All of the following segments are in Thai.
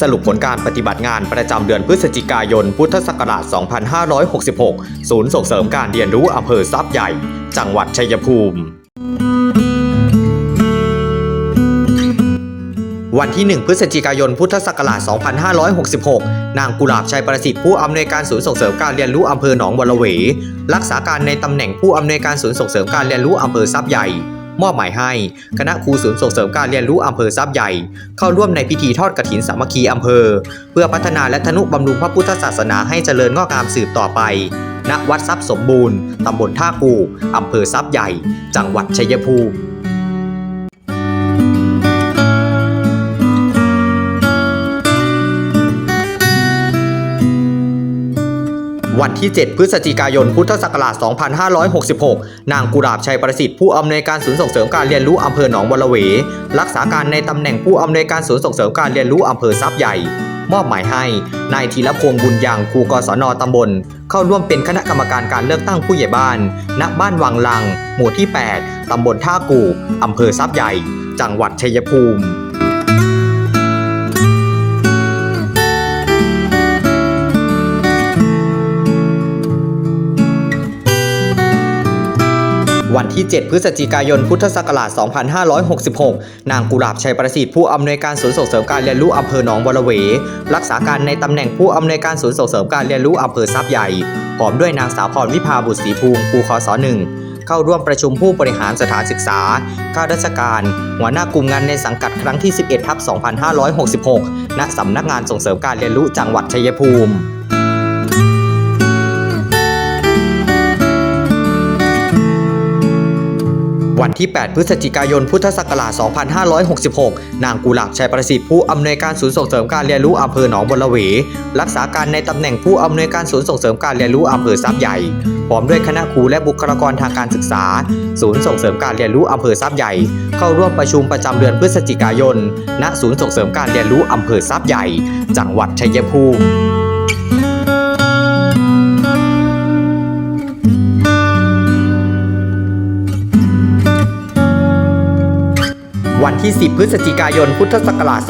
สรุปผลการปฏิบัติงานประจำเดือนพฤศจิกายน พุทธศักราช 2566 ศูนย์ส่งเสริมการเรียนรู้อำเภอทรัพย์ใหญ่ จังหวัดชัยภูมิ วันที่ 1 พฤศจิกายน พุทธศักราช 2566 นางกุหลาบชัยประสิทธิ์ผู้อำนวยการศูนย์ส่งเสริมการเรียนรู้อำเภอหนองบัวระเว รักษาการในตำแหน่งผู้อำนวยการศูนย์ส่งเสริมการเรียนรู้อำเภอทรัพย์ใหญ่ มอบหมายให้ คณะครูศูนย์ส่งเสริมการเรียนรู้อำเภอทรัพย์ใหญ่ เข้าร่วมในพิธีทอดกรถินสามัคคีอำเภอ เพื่อพัฒนาและทนุบำรุงพระพุทธศาสนาให้เจริญงอกงามสืบต่อไป ณ วัดทรัพย์สมบูรณ์ ตำบลท่ากู อำเภอทรัพย์ใหญ่ จังหวัดชัยภูมิ วันที่ 7 พฤศจิกายน พุทธศักราช 2566 นางกุหลาบชัยประสิทธิ์ผู้อำนวยการศูนย์ส่งเสริมการเรียนรู้อำเภอหนองบัวระเว รักษาการในตำแหน่งผู้อำนวยการศูนย์ส่งเสริมการเรียนรู้อำเภอทรัพย์ใหญ่ มอบหมายให้นายธีรพงษ์บุญยังครูกศนตำบล เข้าร่วมเป็นคณะกรรมการการเลือกตั้งผู้ใหญ่บ้าน ณ บ้านวังลัง หมู่ที่ 8 ตำบลท่ากู่อำเภอทรัพย์ใหญ่ จังหวัดชัยภูมิ วันที่ 7 พฤศจิกายน พุทธศักราช 2566 นางกุหลาบชัยประสิทธิ์ผู้อำนวยการศูนย์ส่งเสริมการเรียนรู้อำเภอหนองบัวระเว รักษาการในตำแหน่งผู้อำนวยการศูนย์ส่งเสริมการเรียนรู้อำเภอทรัพย์ใหญ่ พร้อมด้วยนางสาวพรวิภาบุตรศรีภูมิครูคศหนึ่งเข้าร่วมประชุมผู้บริหารสถานศึกษา ข้าราชการ หัวหน้ากลุ่มงานในสังกัดครั้งที่ 11ทับ2566 ณ สำนักงานส่งเสริมการเรียนรู้จังหวัดชัยภูมิ วันที่ 8 พฤศจิกายน พุทธศักราช 2566 นางกุหลาบชัยประสิทธิ์ผู้อำนวยการศูนย์ส่งเสริมการเรียนรู้อำเภอหนองบัวระเว รักษาการในตำแหน่งผู้อำนวยการศูนย์ส่งเสริมการเรียนรู้อำเภอทรัพย์ใหญ่ พร้อมด้วยคณะครูและบุคลากรทางการศึกษา ศูนย์ส่งเสริมการเรียนรู้อำเภอทรัพย์ใหญ่ เข้าร่วมประชุมประจำเดือนพฤศจิกายน ณ ศูนย์ส่งเสริมการเรียนรู้อำเภอทรัพย์ใหญ่ จังหวัดชัยภูมิ ที่ 10 พฤศจิกายน พุทธศักราช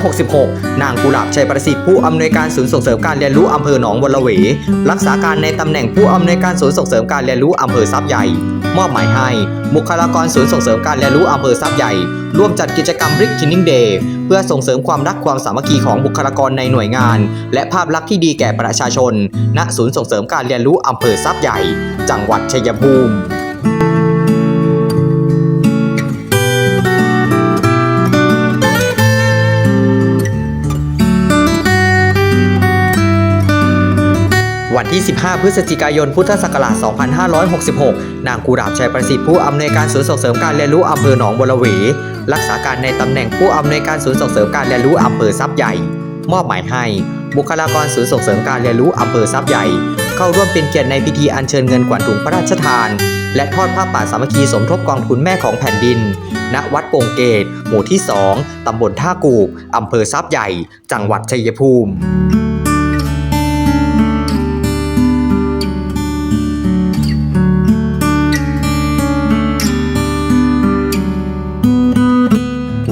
2566 นางกุหลาบชัยประสิทธิ์ผู้อำนวยการศูนย์ส่งเสริมการเรียนรู้อำเภอหนองบัวระเว รักษาการในตำแหน่งผู้อำนวยการศูนย์ส่งเสริมการเรียนรู้อำเภอทรัพย์ใหญ่ มอบหมายให้บุคลากรศูนย์ส่งเสริมการเรียนรู้อำเภอทรัพย์ใหญ่ ร่วมจัดกิจกรรม Brick Killing Day เพื่อส่งเสริมความรักความสามัคคีของบุคลากรในหน่วยงาน และภาพลักษณ์ที่ดีแก่ประชาชน ณ ศูนย์ส่งเสริมการเรียนรู้อำเภอทรัพย์ใหญ่ จังหวัดชัยภูมิ วันที่15พฤศจิกายน พุทธศักราช 2566 นางกุหลาบชัยประสิทธิ์ผู้อำนวยการศูนย์ส่งเสริมการเรียนรู้อำเภอหนองบัวระเว รักษาการในตำแหน่งผู้อำนวยการศูนย์ส่งเสริมการเรียนรู้อำเภอทรัพย์ใหญ่ มอบหมายให้ บุคลากรศูนย์ส่งเสริมการเรียนรู้อำเภอทรัพย์ใหญ่ เข้าร่วมเป็นเกียรติในพิธีอัญเชิญเงินกว่าถุงพระราชทาน และทอดผ้าป่าสามัคคีสมทบกองทุนแม่ของแผ่นดิน ณ วัดโป่งเกต หมู่ที่ 2 ตำบลท่ากูกอำเภอทรัพย์ใหญ่ จังหวัดชัยภูมิ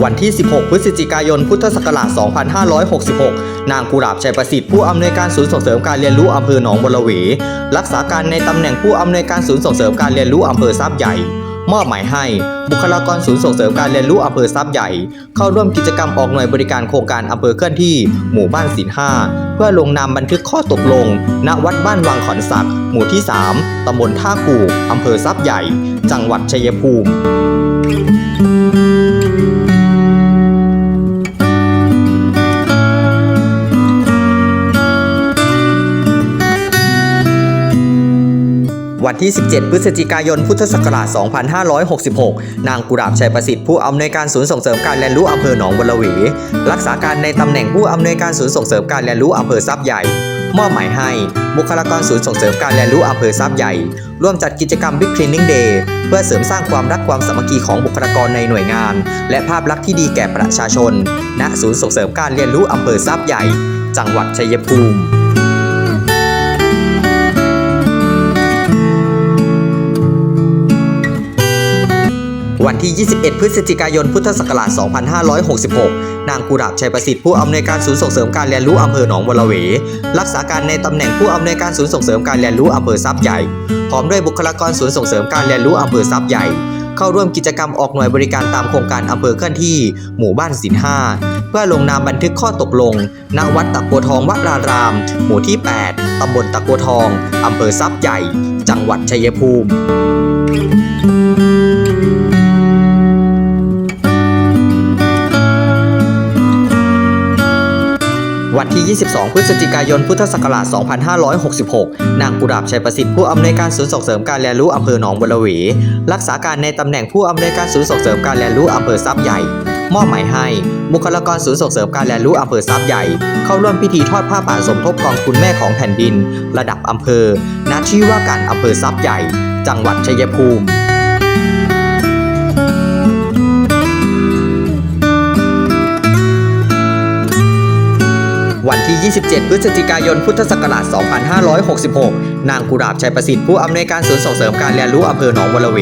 วันที่ 16 พฤศจิกายน พุทธศักราช 2566 นางกุหลาบชัยประสิทธิ์ผู้อำนวยการศูนย์ส่งเสริมการเรียนรู้อำเภอหนองบัวระเว รักษาการในตำแหน่งผู้อำนวยการศูนย์ส่งเสริมการเรียนรู้อำเภอทรัพย์ใหญ่ มอบหมายให้ บุคลากรศูนย์ส่งเสริมการเรียนรู้อำเภอทรัพย์ใหญ่ เข้าร่วมกิจกรรมออกหน่วยบริการโครงการอำเภอเคลื่อนที่ หมู่บ้านศิลห้าเพื่อลงนามบันทึกข้อตกลง ณ วัดบ้านวังขอนสักหมู่ที่ 3ตำบลท่ากูกอำเภอทรัพย์ใหญ่ จังหวัดชัยภูมิ วันที่ 17 พฤศจิกายน พุทธศักราช 2566 นางกุหลาบชัยประสิทธิ์ผู้อำนวยการศูนย์ส่งเสริมการเรียนรู้อำเภอหนองบัวระเวรักษาการในตำแหน่งผู้อำนวยการศูนย์ส่งเสริมการเรียนรู้อำเภอทรัพย์ใหญ่ มอบหมายให้ บุคลากรศูนย์ส่งเสริมการเรียนรู้อำเภอทรัพย์ใหญ่ ร่วมจัดกิจกรรม Big Cleaning Day เพื่อเสริมสร้างความรักความสามัคคีของบุคลากรในหน่วยงาน และภาพลักษณ์ที่ดีแก่ประชาชน ณ ศูนย์ส่งเสริมการเรียนรู้อำเภอทรัพย์ใหญ่ จังหวัดชัยภูมิ วันที่ 21 พฤศจิกายน พุทธศักราช 2566 นางกุหลาบชัยประสิทธิ์ผู้อำนวยการศูนย์ส่งเสริมการเรียนรู้อำเภอหนองบัวระเว รักษาการในตำแหน่งผู้อำนวยการศูนย์ส่งเสริมการเรียนรู้อำเภอทรัพย์ใหญ่ พร้อมด้วยบุคลากรศูนย์ส่งเสริมการเรียนรู้อำเภอทรัพย์ใหญ่ เข้าร่วมกิจกรรมออกหน่วยบริการตามโครงการอำเภอเคลื่อนที่ หมู่บ้านสินห้าเพื่อลงนามบันทึกข้อตกลง ณ วัดตะโกทองวราราม หมู่ที่ 8 ตำบลตะโกทอง อำเภอทรัพย์ใหญ่ จังหวัดชัยภูมิ วันที่ 22 พฤศจิกายน พุทธศักราช 2566 นางกุหลาบชัยประสิทธิ์ผู้อำนวยการศูนย์ส่งเสริมการเรียนรู้อำเภอหนองบัวระเวรักษาการในตำแหน่งผู้อำนวยการศูนย์ส่งเสริมการเรียนรู้อำเภอทรัพย์ใหญ่ มอบหมายให้บุคลากรศูนย์ส่งเสริมการเรียนรู้อำเภอทรัพย์ใหญ่ เข้าร่วมพิธีทอดผ้าป่าสมทบกองทุนแม่ของแผ่นดิน ระดับอำเภอณที่ว่าการอำเภอทรัพย์ใหญ่ จังหวัดชัยภูมิ วันที่ 27 พฤศจิกายน พุทธศักราช 2566 นางกุหลาบชัยประสิทธิ์ผู้อำนวยการศูนย์ส่งเสริมการเรียนรู้อำเภอหนองบัวระเว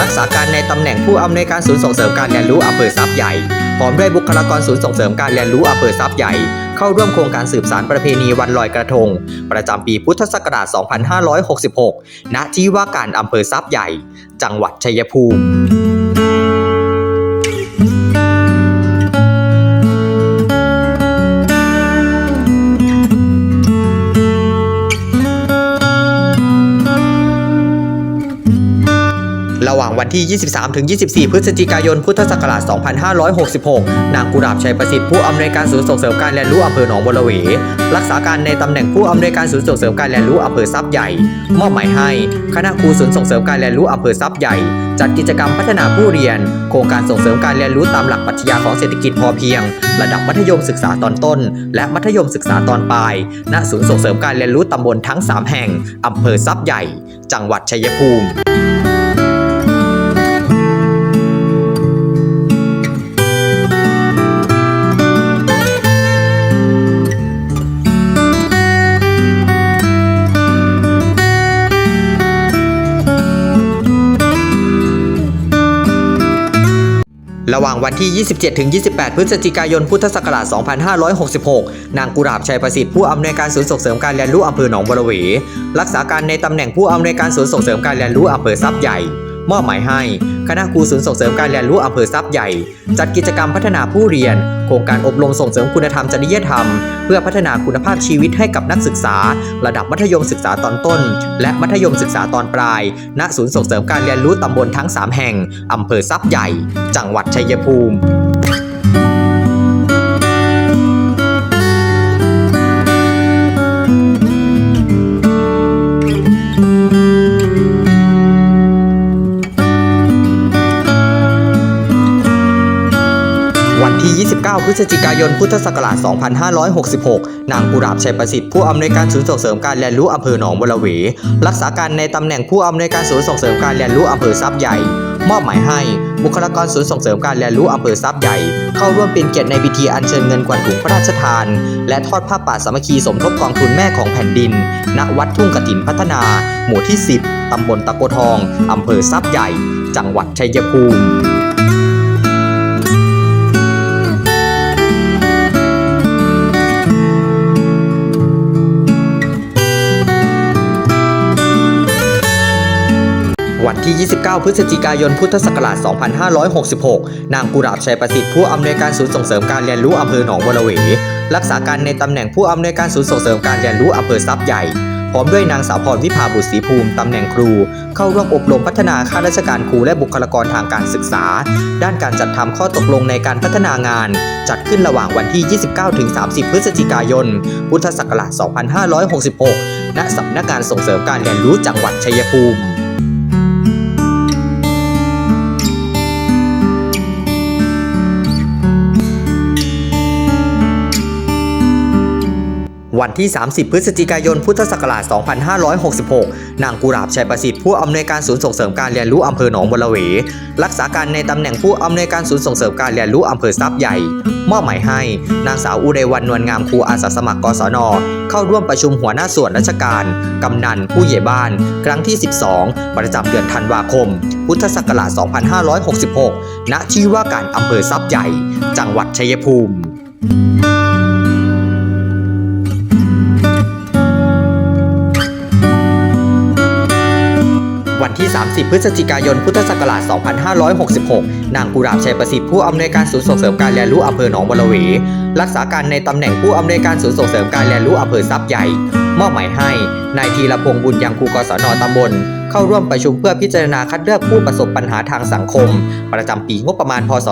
รักษาการในตำแหน่งผู้อำนวยการศูนย์ส่งเสริมการเรียนรู้อำเภอทรัพย์ใหญ่พร้อมด้วยบุคลากรศูนย์ส่งเสริมการเรียนรู้อำเภอทรัพย์ใหญ่ เข้าร่วมโครงการสืบสารประเพณีวันลอยกระทง ประจำปีพุทธศักราช 2566 ณ ที่ว่าการอำเภอทรัพย์ใหญ่ จังหวัดชัยภูมิ ระหว่างวันที่ 23-24 พฤศจิกายน พุทธศักราช 2566 นางกุหลาบชัยประสิทธิ์ผู้อำนวยการศูนย์ส่งเสริมการเรียนรู้อำเภอหนองบัวระเว รักษาการในตำแหน่งผู้อำนวยการศูนย์ส่งเสริมการเรียนรู้อำเภอทรัพย์ใหญ่ มอบหมายให้คณะครูศูนย์ส่งเสริมการเรียนรู้อำเภอทรัพย์ใหญ่ จัดกิจกรรมพัฒนาผู้เรียน โครงการส่งเสริมการเรียนรู้ตามหลักปรัชญาของเศรษฐกิจพอเพียง ระดับมัธยมศึกษาตอนต้น และมัธยมศึกษาตอนปลาย ณ ศูนย์ส่งเสริมการเรียนรู้ตำบลทั้ง 3 แห่งอำเภอทรัพย์ใหญ่ จังหวัดชัยภูมิ ระหว่างวันที่ 27-28 พฤศจิกายน พุทธศักราช 2566 นางกุราบชัยประสิทธิ์ผู้อำนวยการศูนย์ส่งเสริมการเรียนรู้อำเภอหนองบัวระเว รักษาการในตำแหน่งผู้อำนวยการศูนย์ส่งเสริมการเรียนรู้อำเภอทรัพย์ใหญ่ มอบหมายให้ คณะครูศูนย์ส่งเสริมการเรียนรู้อำเภอทรัพย์ใหญ่ จัดกิจกรรมพัฒนาผู้เรียน โครงการอบรมส่งเสริมคุณธรรมจริยธรรม เพื่อพัฒนาคุณภาพชีวิตให้กับนักศึกษา ระดับมัธยมศึกษาตอนต้น และมัธยมศึกษาตอนปลาย ณศูนย์ส่งเสริมการเรียนรู้ตำบลทั้ง 3 แห่งอำเภอทรัพย์ใหญ่ จังหวัดชัยภูมิ 29 พฤศจิกายน พุทธศักราช 2566 นางกุหลาบชัยประสิทธิ์ ผู้อำนวยการศูนย์ส่งเสริมการเรียนรู้อำเภอหนองบัวระเว รักษาการในตำแหน่งผู้อำนวยการศูนย์ส่งเสริมการเรียนรู้อำเภอทรัพย์ใหญ่ มอบหมายให้ บุคลากรศูนย์ส่งเสริมการเรียนรู้อำเภอทรัพย์ใหญ่ เข้าร่วมเป็นเกียรติในพิธีอัญเชิญเงินกวนถุงพระราชทาน และทอดผ้าป่าสามัคคีสมทบกองทุนแม่ของแผ่นดิน ณ วัดทุ่งกฐินพัฒนา หมู่ที่ 10 ตำบลตะโกทอง อำเภอทรัพย์ใหญ่ จังหวัดชัยภูมิ ที่ 29 พฤศจิกายน พุทธศักราช 2566 นางกุหลาบชัยประสิทธิ์ผู้อำนวยการศูนย์ส่งเสริมการเรียนรู้อำเภอหนองบัวระเว รักษาการในตำแหน่งผู้อำนวยการศูนย์ส่งเสริมการเรียนรู้อำเภอทรัพย์ใหญ่ พร้อมด้วยนางสาวพรวิภาบุตรศรีภูมิตำแหน่งครู เข้าร่วมอบรมพัฒนาข้าราชการครูและบุคลากรทางการศึกษา ด้านการจัดทำข้อตกลงในการพัฒนางาน จัดขึ้นระหว่างวันที่ 29-30 พฤศจิกายน พุทธศักราช 2566 ณสำนักงานส่งเสริมการเรียนรู้จังหวัดชัยภูมิ วันที่ 30 พฤศจิกายน พุทธศักราช 2566 นางกุหลาบชัยประสิทธิ์ผู้อำนวยการศูนย์ส่งเสริมการเรียนรู้อำเภอหนองบัวระเว รักษาการในตำแหน่งผู้อำนวยการศูนย์ส่งเสริมการเรียนรู้อำเภอทรัพย์ใหญ่ มอบหมายให้ นางสาวอุไรวันนวลงามครูอาสาสมัครกศน เข้าร่วมประชุมหัวหน้าส่วนราชการ กำนัน ผู้ใหญ่บ้าน ครั้งที่ 12 ประจำเดือนธันวาคม พุทธศักราช 2566 ณ ที่ว่าการอำเภอทรัพย์ใหญ่ จังหวัดชัยภูมิ วันที่ 30 พฤศจิกายน พุทธศักราช 2566 นางกุหลาบชัยประสิทธิ์ผู้อำนวยการศูนย์ส่งเสริมการเรียนรู้อำเภอหนองบัวเวรักษาการในตำแหน่งผู้อำนวยการศูนย์ส่งเสริมการเรียนรู้อำเภอทรัพย์ใหญ่ มอบหมายให้ นายธีรพงษ์บุญยังครูกศนตำบล เข้าร่วมประชุมเพื่อพิจารณาคัดเลือกผู้ประสบปัญหาทางสังคม ประจำปีงบประมาณ พศ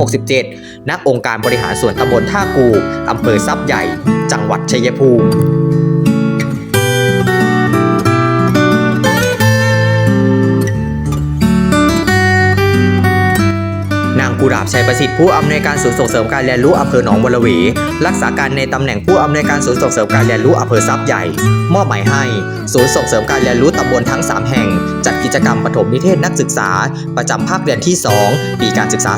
2567 ณ องค์การบริหารส่วนตำบลท่ากู อำเภอทรัพย์ใหญ่ จังหวัดชัยภูมิ กุหลาบชัยประสิทธิ์ผู้อำนวยการศูนย์ส่งเสริมการเรียนรู้อำเภอหนองบัวระเวรักษาการในตำแหน่งผู้อำนวยการศูนย์ส่งเสริมการเรียนรู้อำเภอทรัพย์ใหญ่ มอบหมายให้ ศูนย์ส่งเสริมการเรียนรู้ตำบลทั้ง 3 แห่ง จัดกิจกรรมปฐมนิเทศนักศึกษา ประจำภาคเรียนที่ 2 ปีการศึกษา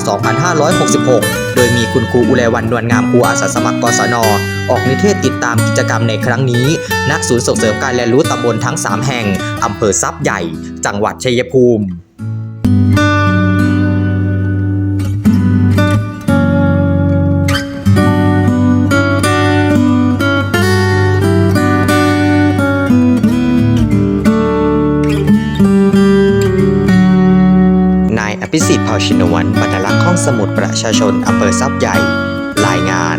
2566 โดยมีคุณครูอุไรวันนวลงามครูอาสาสมัครกศนออกนิเทศติดตามกิจกรรมในครั้งนี้ ณ ศูนย์ส่งเสริมการเรียนรู้ตำบลทั้ง 3 แห่งอำเภอทรัพย์ใหญ่ จังหวัดชัยภูมิ ชินวันบรรลักษ์ห้องสมุดประชาชนอำเภอทรัพย์ใหญ่ รายงาน